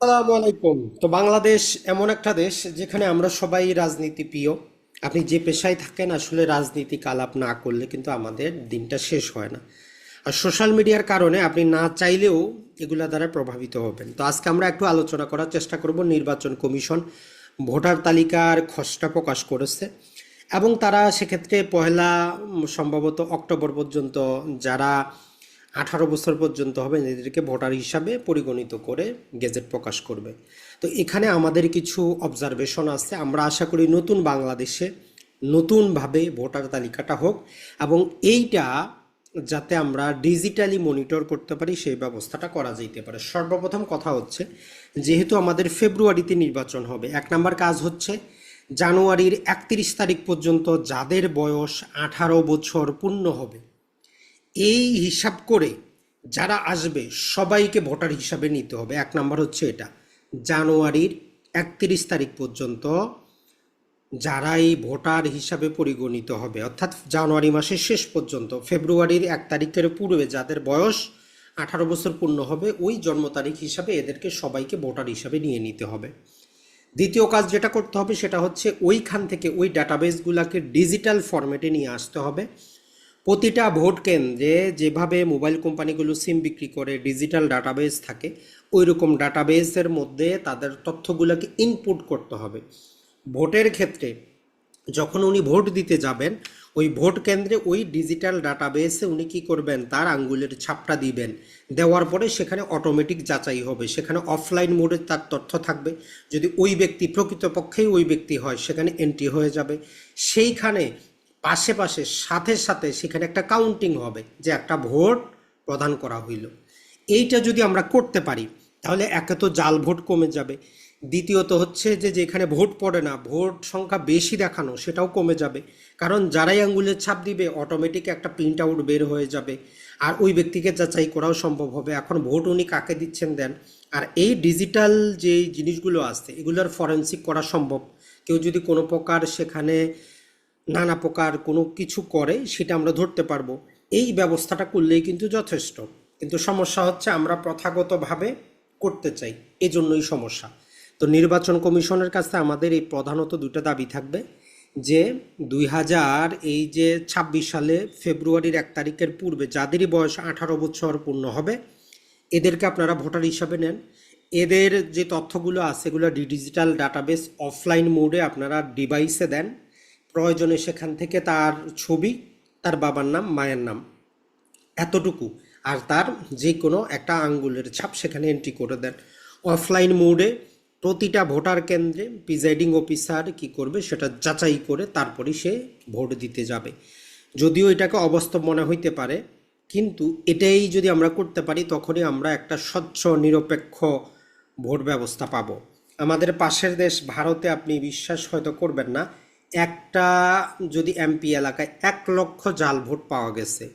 আসসালামু আলাইকুম। তো বাংলাদেশ এমন একটা দেশ যেখানে আমরা সবাই রাজনীতি প্রিয় আপনি যে পেশায় থাকেন, আসলে রাজনীতি কালাপ না করলে কিন্তু আমাদের দিনটা শেষ হয় না। আর সোশ্যাল মিডিয়ার কারণে আপনি না চাইলেও এগুলা দ্বারা প্রভাবিত হবেন। তো আজকে আমরা একটু আলোচনা করার চেষ্টা করব। নির্বাচন কমিশন ভোটার তালিকার খসড়া প্রকাশ করেছে এবং তারা সেক্ষেত্রে পহেলা সম্ভবত অক্টোবর পর্যন্ত যারা আঠারো বছর পর্যন্ত হবে এদেরকে ভোটার হিসাবে পরিগণিত করে গেজেট প্রকাশ করবে। তো এখানে আমাদের কিছু অবজারভেশন আছে। আমরা আশা করি নতুন বাংলাদেশে নতুনভাবে ভোটার তালিকাটা হোক এবং এইটা যাতে আমরা ডিজিটালি মনিটর করতে পারি, সেই ব্যবস্থাটা করা যেতে পারে। সর্বপ্রথম কথা হচ্ছে, যেহেতু আমাদের ফেব্রুয়ারিতে নির্বাচন হবে, এক নম্বর কাজ হচ্ছে জানুয়ারির একত্রিশ তারিখ পর্যন্ত যাদের বয়স আঠারো বছর পূর্ণ হবে এই হিসাব করে যারা আসবে, সবাইকে ভোটার হিসাবে নিতে হবে। এক নাম্বার হচ্ছে এটা। জানুয়ারির একত্রিশ তারিখ পর্যন্ত যারাই ভোটার হিসাবে পরিগণিত হবে, অর্থাৎ জানুয়ারি মাসের শেষ পর্যন্ত, ফেব্রুয়ারির এক তারিখের পূর্বে যাদের বয়স আঠারো বছর পূর্ণ হবে, ওই জন্ম তারিখ হিসাবে এদেরকে সবাইকে ভোটার হিসাবে নিয়ে নিতে হবে। দ্বিতীয় কাজ যেটা করতে হবে, সেটা হচ্ছে ওইখান থেকে ওই ডাটাবেসগুলোকে ডিজিটাল ফরম্যাটে নিয়ে আসতে হবে। প্রতিটা ভোট কেন্দ্রে যেভাবে মোবাইল কোম্পানিগুলো সিম বিক্রি করে ডিজিটাল ডাটাবেস থাকে ওই রকম ডাটাবেসের মধ্যে তাদের তথ্যগুলোকে ইনপুট করতে হবে। ভোটের ক্ষেত্রে যখন উনি ভোট দিতে যাবেন, ওই ভোট কেন্দ্রে ওই ডিজিটাল ডাটাবেসে উনি কি করবেন? তার আঙ্গুলের ছাপটা দিবেন। দেওয়ার পরে সেখানে অটোমেটিক যাচাই হবে। সেখানে অফলাইন মোডে তার তথ্য থাকবে। যদি ওই ব্যক্তি প্রকৃতপক্ষেই ওই ব্যক্তি হয়, সেখানে এন্ট্রি হয়ে যাবে। সেইখানে পাশে পাশে, সাথে সাথে সেখানে একটা কাউন্টিং হবে যে একটা ভোট প্রদান করা হইল। এইটা যদি আমরা করতে পারি, তাহলে একে তো জাল ভোট কমে যাবে। দ্বিতীয়ত হচ্ছে যে, যেখানে ভোট পড়ে না, ভোট সংখ্যা বেশি দেখানো, সেটাও কমে যাবে। কারণ যারাই আঙ্গুলের ছাপ দিবে অটোমেটিক একটা প্রিন্ট আউট বের হয়ে যাবে। আর ওই ব্যক্তিকে যাচাই করাও সম্ভব হবে। এখন ভোট উনি কাকে দিচ্ছেন দেন? আর এই ডিজিটাল যে জিনিসগুলো আছে এগুলোর ফরেন্সিক করা সম্ভব। কেউ যদি কোনো প্রকার সেখানে নানা প্রকার কোনো কিছু করে, সেটা আমরা ধরতে পারব। এই ব্যবস্থাটা করলেই কিন্তু যথেষ্ট। কিন্তু সমস্যা হচ্ছে আমরা প্রথাগতভাবে করতে চাই, এজন্যই সমস্যা। তো নির্বাচন কমিশনের কাছে আমাদের এই প্রধানত দুটো দাবি থাকবে যে, দুই হাজার এই যে ছাব্বিশ সালে ফেব্রুয়ারির এক তারিখের পূর্বে যাদেরই বয়স আঠারো বছর পূর্ণ হবে, এদেরকে আপনারা ভোটার হিসাবে নেন। এদের যে তথ্যগুলো আছে, এগুলো ডিজিটাল ডাটাবেস অফলাইন মোডে আপনারা ডিভাইসে দেন। প্রয়োজনে সেখান থেকে তার ছবি, তার বাবার নাম, মায়ের নাম, এতটুকু। আর তার যে কোনো একটা আঙ্গুলের ছাপ সেখানে এন্ট্রি করে দেন। অফলাইন মোডে প্রতিটা ভোটার কেন্দ্রে প্রিজাইডিং অফিসার কি করবে সেটা যাচাই করে তারপরে সে ভোট দিতে যাবে। যদিও এটাকে অবাস্তব মনে হইতে পারে, কিন্তু এটাই যদি আমরা করতে পারি তখনই আমরা একটা স্বচ্ছ, নিরপেক্ষ ভোট ব্যবস্থা পাবো। আমাদের পাশের দেশ ভারতে আপনি বিশ্বাস হয়তো করবেন না একটা যদি এমপি এলাকায় এক লক্ষ জাল ভোট পাওয়া গেছে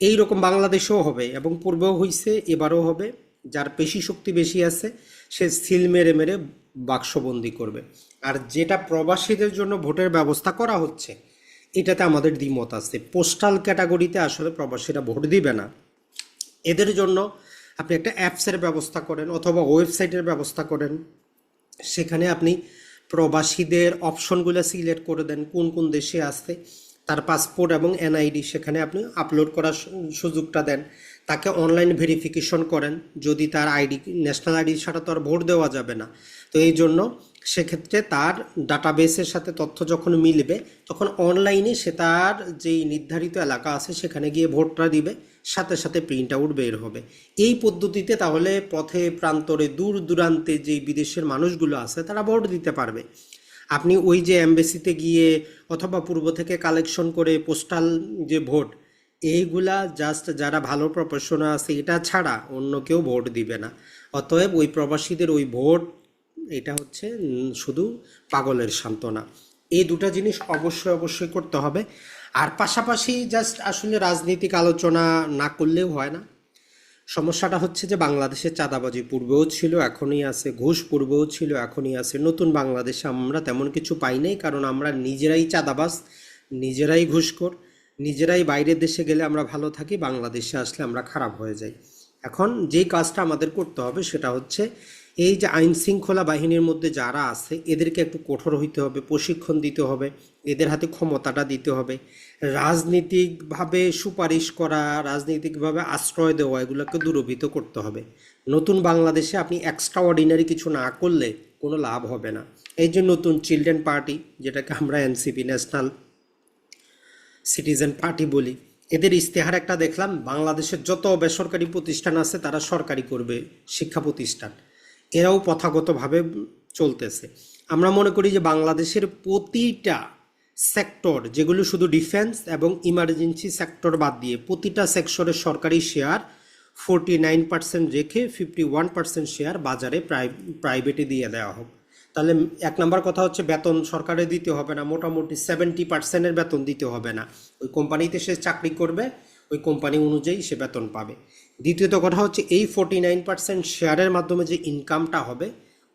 এই রকম বাংলাদেশেও হবে এবং পূর্বেও হয়েছে এবারও হবে। যার পেশি শক্তি বেশি আছে, সে সিল মেরে মেরে বাক্সবন্দি করবে। আর যেটা প্রবাসীদের জন্য ভোটের ব্যবস্থা করা হচ্ছে, এটাতে আমাদের দ্বিমত আছে। পোস্টাল ক্যাটাগরিতে আসলে প্রবাসীরা ভোট দিবে না। এদের জন্য আপনি একটা অ্যাপসের ব্যবস্থা করেন অথবা ওয়েবসাইটের ব্যবস্থা করেন। সেখানে আপনি প্রবাসীদের অপশনগুলো সিলেক্ট করে দেন কোন কোন দেশে আসছে তার পাসপোর্ট এবং এনআইডি সেখানে আপনি আপলোড করার সুযোগটা দেন। তাকে অনলাইন ভেরিফিকেশন করেন। যদি তার আইডি ন্যাশনাল আইডি ছাড়া তো আর ভোট দেওয়া যাবে না। তো এই জন্য সেক্ষেত্রে তার ডাটাবেসের সাথে তথ্য যখন মিলবে, তখন অনলাইনে সে তার যেই নির্ধারিত এলাকা আছে সেখানে গিয়ে ভোটটা দিবে, সাথে সাথে প্রিন্ট আউট বের হবে। এই পদ্ধতিতে তাহলে পথে প্রান্তরে দূর দূরান্তে যে বিদেশের মানুষগুলো আছে তারা ভোট দিতে পারবে। আপনি ওই যে এমবেসিতে গিয়ে অথবা পূর্ব থেকে কালেকশন করে পোস্টাল যে ভোট, এইগুলা জাস্ট যারা ভালো প্রফেশনাল আছে, এটা ছাড়া অন্য কেউ ভোট দিবে না। অতএব ওই প্রবাসীদের ওই ভোট এটা হচ্ছে শুধু পাগলের সান্ত্বনা। এই দুটো জিনিস অবশ্যই অবশ্যই করতে হবে। আর পাশাপাশি জাস্ট আসলে রাজনৈতিক আলোচনা না করলেও হয় না। সমস্যাটা হচ্ছে যে বাংলাদেশে চাঁদাবাজি পূর্বেও ছিল, এখনই আছে। ঘুষ পূর্বেও ছিল, এখনই আছে। নতুন বাংলাদেশে আমরা তেমন কিছু পাই নাই, কারণ আমরা নিজেরাই চাঁদাবাজ, নিজেরাই ঘুষখোর, নিজেরাই বাইরের দেশে গেলে আমরা ভালো থাকি, বাংলাদেশে আসলে আমরা খারাপ হয়ে যাই। এখন যেই কাজটা আমাদের করতে হবে সেটা হচ্ছে এই যে আইন শৃঙ্খলা বাহিনীর মধ্যে যারা আছে, এদেরকে একটু কঠোর হইতে হবে, প্রশিক্ষণ দিতে হবে, এদের হাতে ক্ষমতাটা দিতে হবে। রাজনীতিকভাবে সুপারিশ করা, রাজনৈতিকভাবে আশ্রয় দেওয়া, এগুলোকে দূরভূত করতে হবে। নতুন বাংলাদেশে আপনি এক্সট্রা অর্ডিনারি কিছু না করলে কোনো লাভ হবে না। এই যে নতুন চিলড্রেন পার্টি যেটাকে আমরা এনসিপি ন্যাশনাল সিটিজেন পার্টি বলি, এদের ইস্তেহার একটা দেখলাম, বাংলাদেশের যত বেসরকারি প্রতিষ্ঠান আছে, তারা সরকারি করবে, শিক্ষা প্রতিষ্ঠান। এরাও প্রথাগতভাবে চলতেছে। আমরা মনে করি যে বাংলাদেশের প্রতিটা সেক্টর, যেগুলো শুধু ডিফেন্স এবং ইমার্জেন্সি সেক্টর বাদ দিয়ে প্রতিটা সেক্টরের সরকারি শেয়ার ফোরটি নাইন পার্সেন্ট রেখে ফিফটি ওয়ান পার্সেন্ট শেয়ার বাজারে প্রাইভেটে দিয়ে দেওয়া হোক। তাহলে এক নম্বর কথা হচ্ছে বেতন সরকারে দিতে হবে না, মোটামুটি সেভেন্টি পার্সেন্টের বেতন দিতে হবে না। ওই কোম্পানিতে সে চাকরি করবে, ওই কোম্পানি অনুযায়ী সে বেতন পাবে। দ্বিতীয়ত কথা হচ্ছে, এই ফোর্টি নাইন পার্সেন্ট শেয়ারের মাধ্যমে যে ইনকামটা হবে,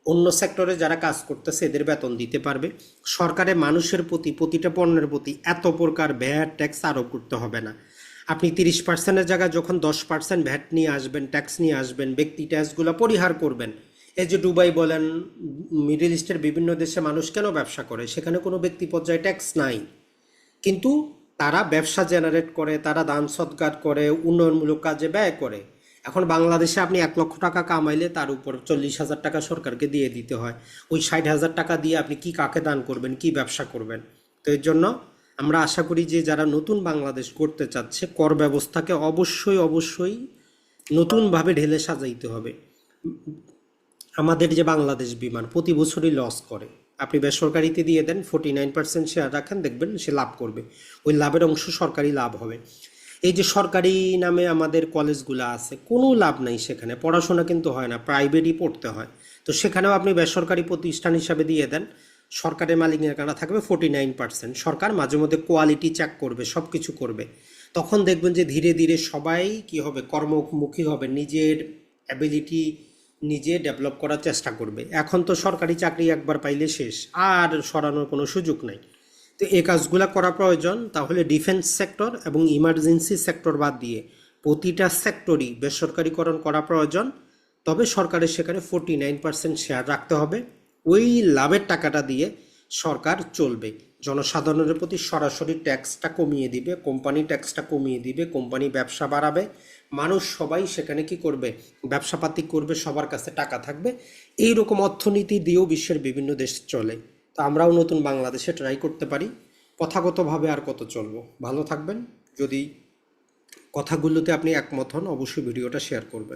অন্য সেক্টরে যারা কাজ করতেছে, এদের বেতন দিতে পারবে। সরকারে মানুষের প্রতি, প্রতিটা পণ্যের প্রতি এত প্রকার ভ্যাট ট্যাক্স আরোপ করতে হবে না। আপনি তিরিশ পার্সেন্টের জায়গায় যখন দশ পার্সেন্ট ভ্যাট নিয়ে আসবেন ট্যাক্স নিয়ে আসবেন, ব্যক্তি ট্যাক্সগুলো পরিহার করবেন, এই যে দুবাই বলেন, মিডল ইস্টের বিভিন্ন দেশে মানুষ কেন ব্যবসা করে? সেখানে কোনো ব্যক্তি পর্যায়ে ট্যাক্স নাই। কিন্তু তারা ব্যবসা জেনারেট করে, তারা দান সৎকার করে, উন্নয়নমূলক কাজে ব্যয় করে। এখন বাংলাদেশে আপনি এক লক্ষ টাকা কামাইলে তার উপর চল্লিশ হাজার টাকা সরকারকে দিয়ে দিতে হয়। ওই ষাট হাজার টাকা দিয়ে আপনি কি কাকে দান করবেন, কি ব্যবসা করবেন? তো এর জন্য আমরা আশা করি যে যারা নতুন বাংলাদেশ করতে চাচ্ছে, কর ব্যবস্থাকে অবশ্যই অবশ্যই নতুনভাবে ঢেলে সাজাইতে হবে। আমাদের যে বাংলাদেশ বিমান, প্রতি বছরই লস করে। আপনি বেসরকারিতে দিয়ে দেন ফোর্টি নাইন পার্সেন্ট শেয়ার রাখেন, দেখবেন সে লাভ করবে। ওই লাভের অংশ সরকারি লাভ হবে। এই যে সরকারি নামে আমাদের কলেজগুলো আছে, কোনো লাভ নাই সেখানে। পড়াশোনা কিন্তু হয় না প্রাইভেটই পড়তে হয়। তো সেখানেও আপনি বেসরকারি প্রতিষ্ঠান হিসাবে দিয়ে দেন, সরকারের মালিকানা থাকবে ফোর্টি নাইন পার্সেন্ট সরকার মাঝে মধ্যে কোয়ালিটি চেক করবে সব কিছু করবে। তখন দেখবেন যে ধীরে ধীরে সবাই কি হবে, কর্মমুখী হবে, নিজের অ্যাবিলিটি নিজে ডেভেলপ করার চেষ্টা করবে। এখন তো সরকারি চাকরি একবার পাইলে শেষ, আর সরানোর কোনো সুযোগ নাই। তো এই কাজগুলো করা প্রয়োজন, তাহলে ডিফেন্স সেক্টর এবং ইমার্জেন্সি সেক্টর বাদ দিয়ে প্রতিটা সেক্টরই বেসরকারিকরণ করা প্রয়োজন। তবে সরকারের সেখানে ফোর্টি নাইন পার্সেন্ট শেয়ার রাখতে হবে। ওই লাভের টাকাটা দিয়ে সরকার চলবে। জনসাধারণের প্রতি সরাসরি ট্যাক্সটা কমিয়ে দিবে কোম্পানি ট্যাক্সটা কমিয়ে দিবে কোম্পানি ব্যবসা বাড়াবে। মানুষ সবাই সেখানে কি করবে? ব্যবসাপাতি করবে, সবার কাছে টাকা থাকবে। এই রকম অর্থনীতি দিয়েও বিশ্বের বিভিন্ন দেশ চলে। তো আমরাও নতুন বাংলাদেশে ট্রাই করতে পারি। প্রথাগতভাবে আর কত চলব? ভালো থাকবেন। যদি কথাগুলোতে আপনি একমত হন, অবশ্যই ভিডিওটা শেয়ার করবেন।